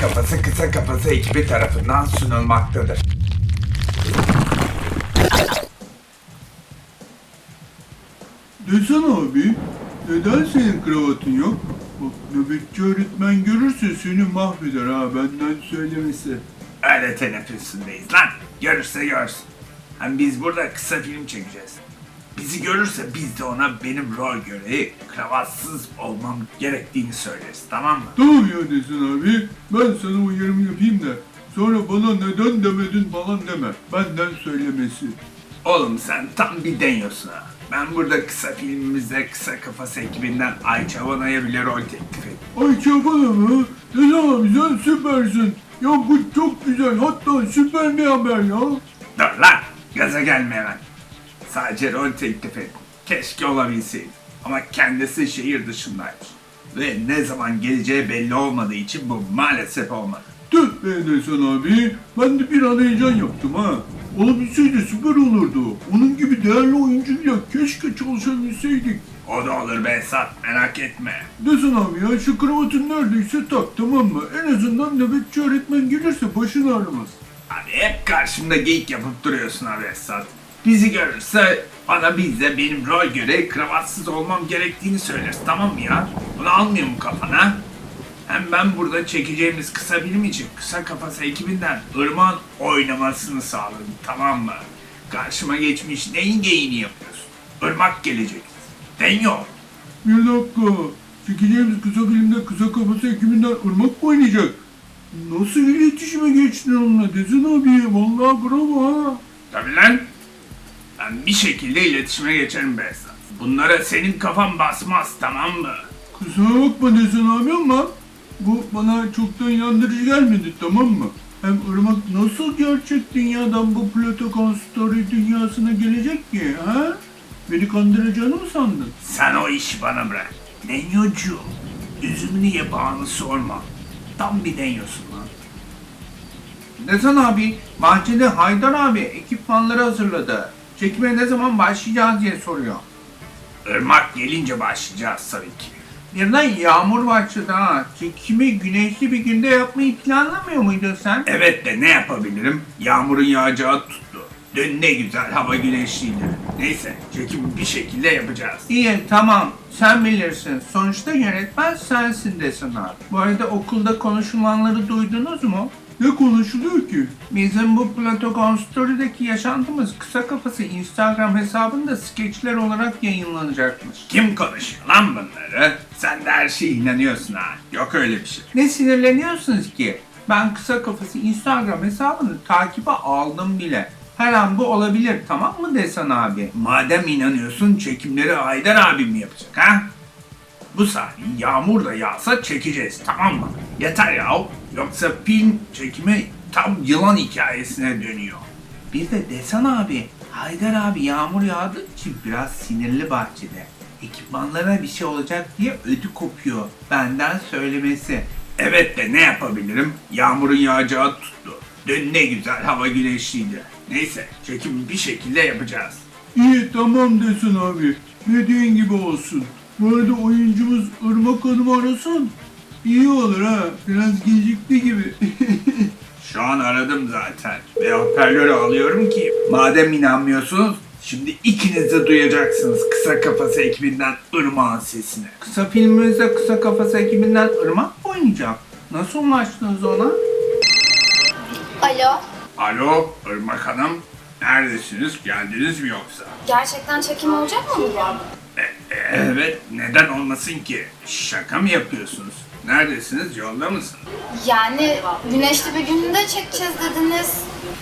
Kafası Kısa Kafası ekibi tarafından sunulmaktadır. Desene abi, neden senin kravatın yok? Bak nöbetçi öğretmen görürse seni mahveder ha benden söylemesi. Öyle teneffüsündeyiz lan. Görürse görsün. Hem biz burada kısa film çekeceğiz. Bizi görürse biz de ona benim rol görevi kravatsız olmam gerektiğini söyleriz tamam mı? Tamam ya Desen abi, ben sana uyarımı yapayım da sonra bana neden demedin falan deme. Benden söylemesi. Oğlum sen tam bir deniyorsun ha. Ben burada kısa filmimizde kısa kafası ekibinden Ayça Vana'ya bile rol teklif ettim. Ay çabala mı? Desen abi sen süpersin. Ya bu çok güzel hatta süper bir haber ya. Dur lan! Gaza gelme hemen. Sadece rol teklif ettim. Keşke olabilseydi. Ama kendisi şehir dışındaymış. Ve ne zaman geleceği belli olmadığı için bu maalesef olmadı. Tüh be Desen abi, ben de bir an heyecan yaptım ha. Olabilseydi süper olurdu. Onun gibi değerli oyuncuyla keşke çalışabilseydik. O da olur be Esat merak etme. Desen abi ya şu kravatın neredeyse tak tamam mı? En azından nöbetçi öğretmen gelirse başın ağrımaz. Abi hep karşımda geyik yapıp duruyorsun abi Esat. Bizi görürse bana biz de benim rol göre kravatsız olmam gerektiğini söyleriz tamam mı ya? Bunu almıyor mu kafana? Hem ben burada çekeceğimiz kısa film için kısa kafası ekibinden Irmak'ın oynamasını sağladım tamam mı? Karşıma geçmiş neyin geyini yapıyorsun? Irmak gelecek. Denyo. Bir dakika. Çekeceğimiz kısa filmde kısa kafası ekibinden ırmak mı oynayacak? Nasıl iletişime geçtin onunla Desen abi? Vallahi bravo ha. Tabii lan. Ben bir şekilde iletişime geçerim be Esat. Bunlara senin kafan basmaz tamam mı? Kusura bakma Desen abi ama bu bana çok da inandırıcı gelmedi tamam mı? Hem Irmak nasıl gerçek dünyadan bu Platokan Story dünyasına gelecek ki ha? Beni kandıracağını mı sandın? Sen o işi bana bırak. Denyocu. Üzümünü ye bağını sorma. Tam bir denyosun lan. Desen abi, bahçede Haydar abi ekipmanları hazırladı. Çekime ne zaman başlayacağız diye soruyor. Irmak gelince başlayacağız tabii ki. Birden yağmur başladı ha. Çekimi güneşli bir günde yapmayı planlamıyor muydun sen? Evet de ne yapabilirim? Yağmurun yağacağı tuttu. Dün ne güzel hava güneşliydi. Neyse çekimi bir şekilde yapacağız. İyi tamam sen bilirsin. Sonuçta yönetmen sensin Desen abi. Bu arada okulda konuşulanları duydunuz mu? Ne konuşuluyor ki? Bizim bu Platogon Story'deki yaşantımız kısa kafası Instagram hesabında skeçler olarak yayınlanacakmış. Kim konuşuyor lan bunları? Sen de her şeye inanıyorsun ha. Yok öyle bir şey. Ne sinirleniyorsunuz ki? Ben kısa kafası Instagram hesabını takibe aldım bile. Her an bu olabilir tamam mı Desen abi? Madem inanıyorsun çekimleri Haydar abim mi yapacak ha? Bu sahneyi yağmur da yağsa çekeceğiz tamam mı? Yeter ya. Yoksa film çekimi tam yılan hikayesine dönüyor. Bir de Desen abi, Haydar abi yağmur yağdığı için biraz sinirli bahçede. Ekipmanlara bir şey olacak diye ödü kopuyor. Benden söylemesi. Evet de ne yapabilirim? Yağmurun yağacağı tuttu. Dün ne güzel hava güneşliydi. Neyse çekimi bir şekilde yapacağız. İyi tamam Desen abi. Dediğin gibi olsun. Bu arada oyuncumuz Irmak Hanım'ı arasan iyi olur ha. Biraz gecikti gibi. Şu an aradım zaten ve hoparlörü alıyorum ki madem inanmıyorsunuz şimdi ikiniz de duyacaksınız kısa kafası ekibinden ırmağın sesini. Kısa filmimizde kısa kafası ekibinden Irmak oynayacak? Nasıl ulaştınız ona? Alo, Alo Irmak Hanım neredesiniz geldiniz mi yoksa? gerçekten çekim olacak mı bugün? E- e- evet neden olmasın ki? Şaka mı yapıyorsunuz? Neredesiniz yolda mısınız? Yani güneşli bir günde çekeceğiz dediniz.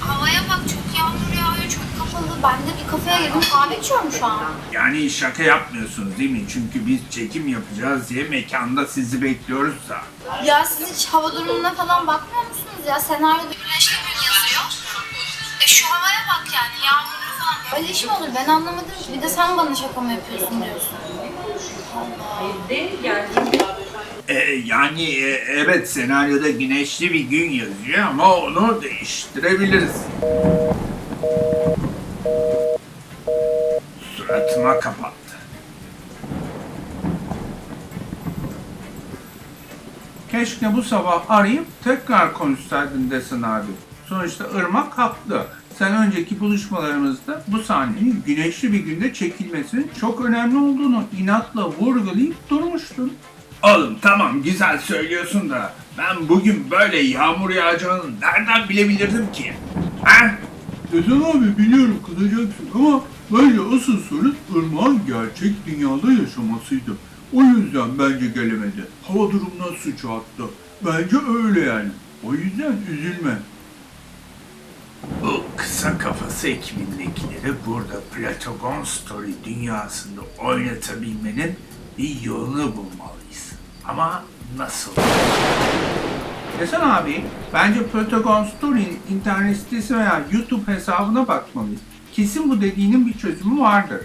Havaya bak çok yağmur yağıyor, çok kapalı. Ben de bir kafeye girdim, kahve içiyorum şu an. Yani şaka yapmıyorsunuz değil mi? Çünkü biz çekim yapacağız diye mekanda sizi bekliyoruz da. Ya siz hiç hava durumuna falan bakmıyor musunuz ya? Senaryoda güneşli gün yazıyor. E şu havaya bak yani, falan. Öyle iş mi olur? Ben anlamadım ki. Bir de sen bana şaka mı yapıyorsun diyorsun. E, yani e, evet senaryoda güneşli bir gün yazıyor ama onu değiştirebiliriz. Suratıma kapattı. Keşke bu sabah arayıp tekrar konuşsaydın desin abi. Sonuçta Irmak haklı. Sen önceki buluşmalarımızda bu sahnenin güneşli bir günde çekilmesinin çok önemli olduğunu inatla vurgulayıp durmuştun. Oğlum tamam güzel söylüyorsun da ben bugün böyle yağmur yağacağını nereden bilebilirdim ki? Ha? Desen abi biliyorum kızacaksın ama bence asıl sorun ırmağın gerçek dünyada yaşamasıydı. O yüzden bence gelemedi. Hava durumuna suçu attı. Bence öyle yani. O yüzden üzülme. Bu kısa kafası ekibindekileri burada Platogon Story dünyasında oynatabilmenin bir yolunu bulmalıyız. Ama nasıl? Desen abi, bence Protagon Story'nin internet sitesi veya YouTube hesabına bakmalıyız. Kesin bu dediğinin bir çözümü vardır.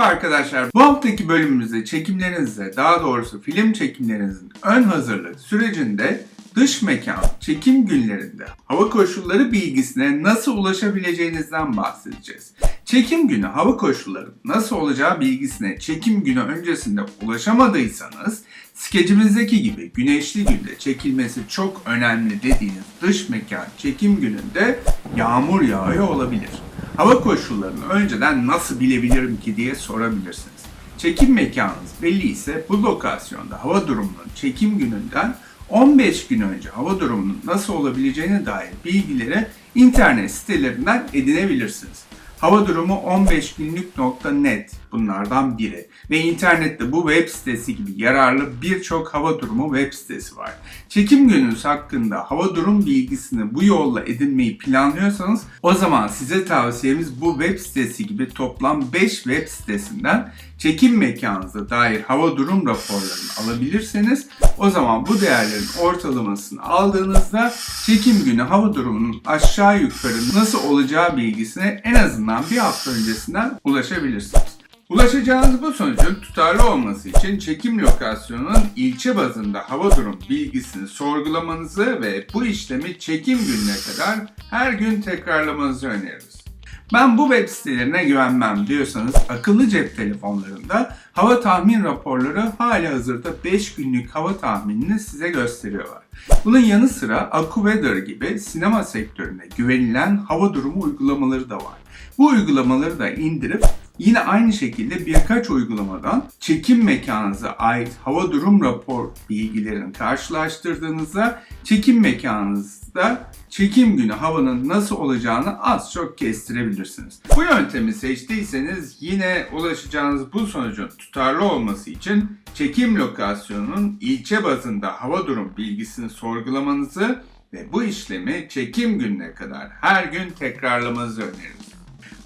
Merhaba arkadaşlar. Bu haftaki bölümümüzde çekimlerinizde, daha doğrusu film çekimlerinizin ön hazırlık sürecinde dış mekan çekim günlerinde hava koşulları bilgisine nasıl ulaşabileceğinizden bahsedeceğiz. Çekim günü hava koşulları nasıl olacağı bilgisine çekim günü öncesinde ulaşamadıysanız skecimizdeki gibi güneşli günde çekilmesi çok önemli dediğiniz dış mekan çekim gününde yağmur yağıyor olabilir. Hava koşullarını önceden nasıl bilebilirim ki diye sorabilirsiniz. Çekim mekanınız belli ise bu lokasyonda hava durumunun çekim gününden 15 gün önce hava durumunun nasıl olabileceğine dair bilgileri internet sitelerinden edinebilirsiniz. Hava durumu 15 günlük.net bunlardan biri ve internette bu web sitesi gibi yararlı birçok hava durumu web sitesi var. Çekim gününüz hakkında hava durum bilgisini bu yolla edinmeyi planlıyorsanız o zaman size tavsiyemiz bu web sitesi gibi toplam 5 web sitesinden çekim mekanınıza dair hava durum raporlarını alabilirseniz o zaman bu değerlerin ortalamasını aldığınızda çekim günü hava durumunun aşağı yukarı nasıl olacağı bilgisine en azından bir hafta öncesinden ulaşabilirsiniz. Ulaşacağınız bu sonucun tutarlı olması için çekim lokasyonunun ilçe bazında hava durum bilgisini sorgulamanızı ve bu işlemi çekim gününe kadar her gün tekrarlamanızı öneririz. Ben bu web sitelerine güvenmem diyorsanız akıllı cep telefonlarında hava tahmin raporları hala hazırda 5 günlük hava tahminini size gösteriyorlar. Bunun yanı sıra AccuWeather gibi sinema sektöründe güvenilen hava durumu uygulamaları da var. Bu uygulamaları da indirip Yine aynı şekilde birkaç uygulamadan çekim mekanınıza ait hava durum rapor bilgilerini karşılaştırdığınızda çekim mekanınızda çekim günü havanın nasıl olacağını az çok kestirebilirsiniz. Bu yöntemi seçtiyseniz yine ulaşacağınız bu sonucun tutarlı olması için çekim lokasyonunun ilçe bazında hava durum bilgisini sorgulamanızı ve bu işlemi çekim gününe kadar her gün tekrarlamanızı öneririz.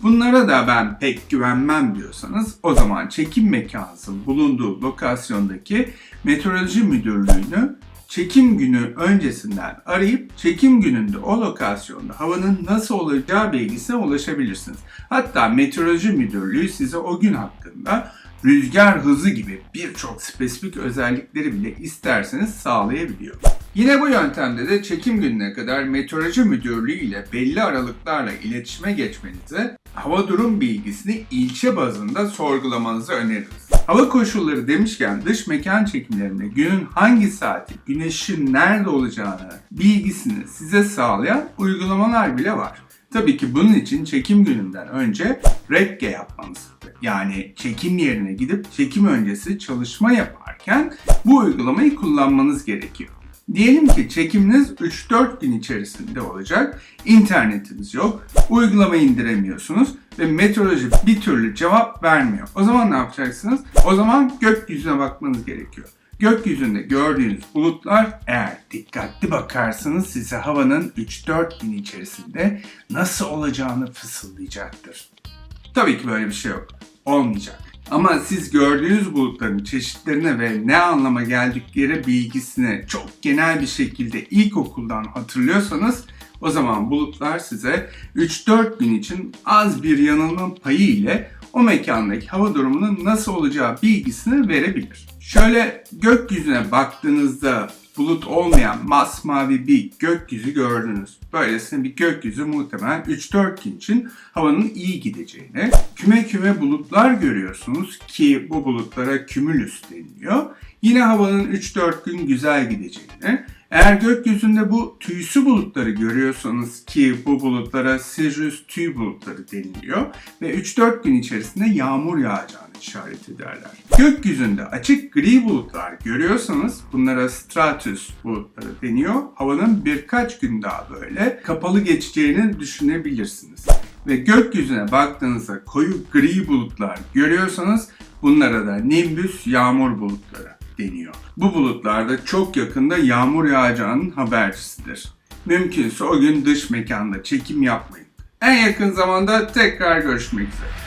Bunlara da ben pek güvenmem diyorsanız o zaman çekim mekanınızın bulunduğu lokasyondaki meteoroloji müdürlüğünü çekim günü öncesinden arayıp çekim gününde o lokasyonda havanın nasıl olacağı bilgisine ulaşabilirsiniz. Hatta meteoroloji müdürlüğü size o gün hakkında rüzgar hızı gibi birçok spesifik özellikleri bile isterseniz sağlayabiliyor. Yine bu yöntemde de çekim gününe kadar meteoroloji müdürlüğü ile belli aralıklarla iletişime geçmenizi, hava durum bilgisini ilçe bazında sorgulamanızı öneririz. Hava koşulları demişken dış mekan çekimlerinde günün hangi saati, güneşin nerede olacağını bilgisini size sağlayan uygulamalar bile var. Tabii ki bunun için çekim gününden önce regge yapmanız. Yani çekim yerine gidip çekim öncesi çalışma yaparken bu uygulamayı kullanmanız gerekiyor. Diyelim ki çekiminiz 3-4 gün içerisinde olacak, internetiniz yok, uygulamayı indiremiyorsunuz ve meteoroloji bir türlü cevap vermiyor. O zaman ne yapacaksınız? O zaman gökyüzüne bakmanız gerekiyor. Gökyüzünde gördüğünüz bulutlar eğer dikkatli bakarsanız size havanın 3-4 gün içerisinde nasıl olacağını fısıldayacaktır. Tabii ki böyle bir şey yok. Olmayacak. Ama siz gördüğünüz bulutların çeşitlerine ve ne anlama geldikleri bilgisine çok genel bir şekilde ilkokuldan hatırlıyorsanız o zaman bulutlar size 3-4 gün için az bir yanılma payı ile o mekandaki hava durumunun nasıl olacağı bilgisini verebilir. Şöyle gökyüzüne baktığınızda bulut olmayan masmavi bir gökyüzü gördünüz. Böylesine bir gökyüzü muhtemelen 3-4 gün için havanın iyi gideceğini, küme küme bulutlar görüyorsunuz ki bu bulutlara kümülüs deniliyor. Yine havanın 3-4 gün güzel gideceğini, eğer gökyüzünde bu tüysü bulutları görüyorsanız ki bu bulutlara Sirius tüy bulutları deniliyor ve 3-4 gün içerisinde yağmur yağacağını işaret ederler. Gökyüzünde açık gri bulutlar görüyorsanız bunlara stratus bulutları deniyor. Havanın birkaç gün daha böyle kapalı geçeceğini düşünebilirsiniz. Ve gökyüzüne baktığınızda koyu gri bulutlar görüyorsanız bunlara da nimbus yağmur bulutları deniyor. Bu bulutlarda çok yakında yağmur yağacağının habercisidir. Mümkünse o gün dış mekanda çekim yapmayın. En yakın zamanda tekrar görüşmek üzere.